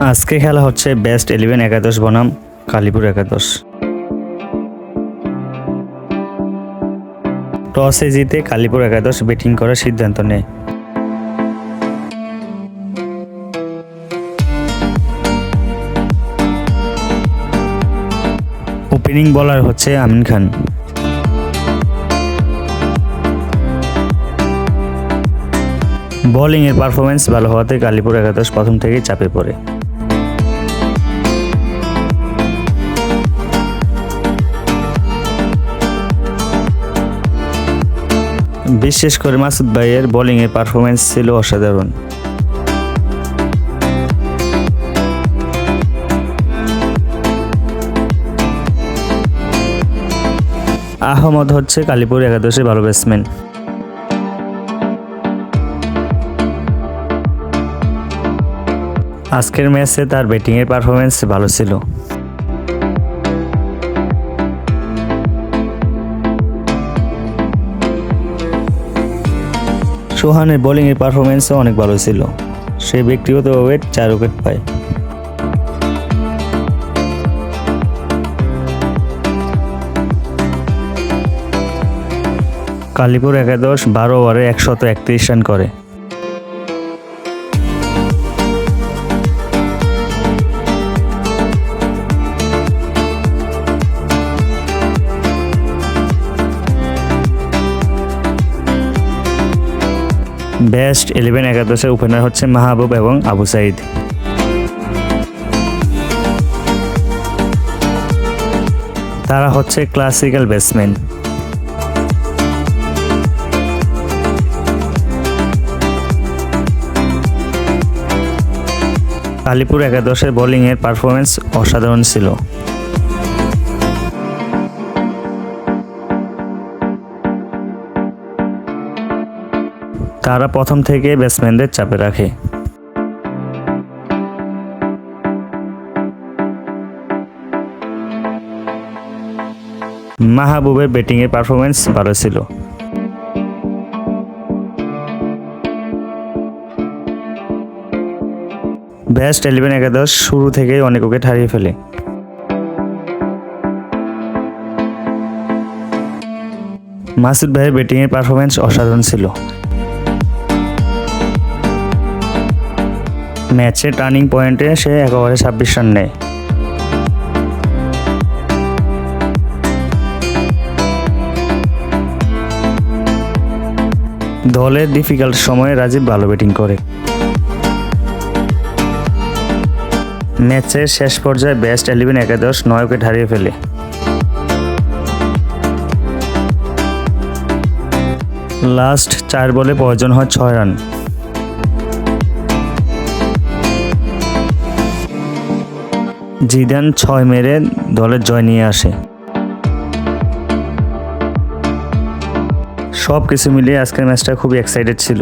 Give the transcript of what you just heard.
আজকে খেলা হচ্ছে বেস্ট ইলেভেন একাদশ বনাম, কালীপুর একাদশ। টসে জিতে কালীপুর একাদশ ব্যাটিং করার সিদ্ধান্ত নেয়। ওপেনিং বলার হচ্ছে আমিন খান। বোলিংয়ের পারফরমেন্স ভালো হওয়াতে কালীপুর একাদশ প্রথম থেকেই চাপে পড়ে। বিশেষ করে মাসুদ ভাইয়ের বোলিংয়ের পারফরমেন্স ছিল অসাধারণ। আহমদ হচ্ছে কালীপুর একাদশের ভালো ব্যাটসম্যান আজকের ম্যাচে তার ব্যাটিংয়ের পারফরমেন্স ভালো ছিল। সোহানের বোলিংয়ের পারফরমেন্সও অনেক ভালো ছিল। সে ব্যক্তিগতভাবে চার উইকেট পায়। কালীপুর একাদশ বারো ওভারে একশত একত্রিশ রান করে। বেস্ট ইলেভেন একাদশের ওপেনার হচ্ছে মাহবুব এবং আবু সাইদ। তারা হচ্ছে ক্লাসিক্যাল ব্যাটসম্যান। কালীপুর একাদশের বোলিংয়ের পারফরমেন্স অসাধারণ ছিল। তারা প্রথম থেকে ব্যাটসম্যানদের চাপে রাখে। মাহবুবের ব্যাটিংয়ের পারফরমেন্স ভালো ছিল। বেস্ট ইলেভেন একাদশ শুরু থেকেই অনেক উইকেট হারিয়ে ফেলে। মাসুদ ভাইয়ের ব্যাটিংয়ের পারফরমেন্স অসাধারণ ছিল। ম্যাচের টার্নিং পয়েন্টে সে এক ওভারে ছাব্বিশ রান নেয়। দলের ডিফিকাল্ট সময়ে রাজীব ভালো ব্যাটিং করে। ম্যাচের শেষ পর্যায়ে বেস্ট ইলেভেন একাদশ নয় উইকেট হারিয়ে ফেলে। লাস্ট চার বলে প্রয়োজন হয় ছয় রান। জিদান ছয় মেরে দলের জয় নিয়ে আসে। সব কিছু মিলিয়ে আজকের ম্যাচটা খুবই এক্সাইটেড ছিল।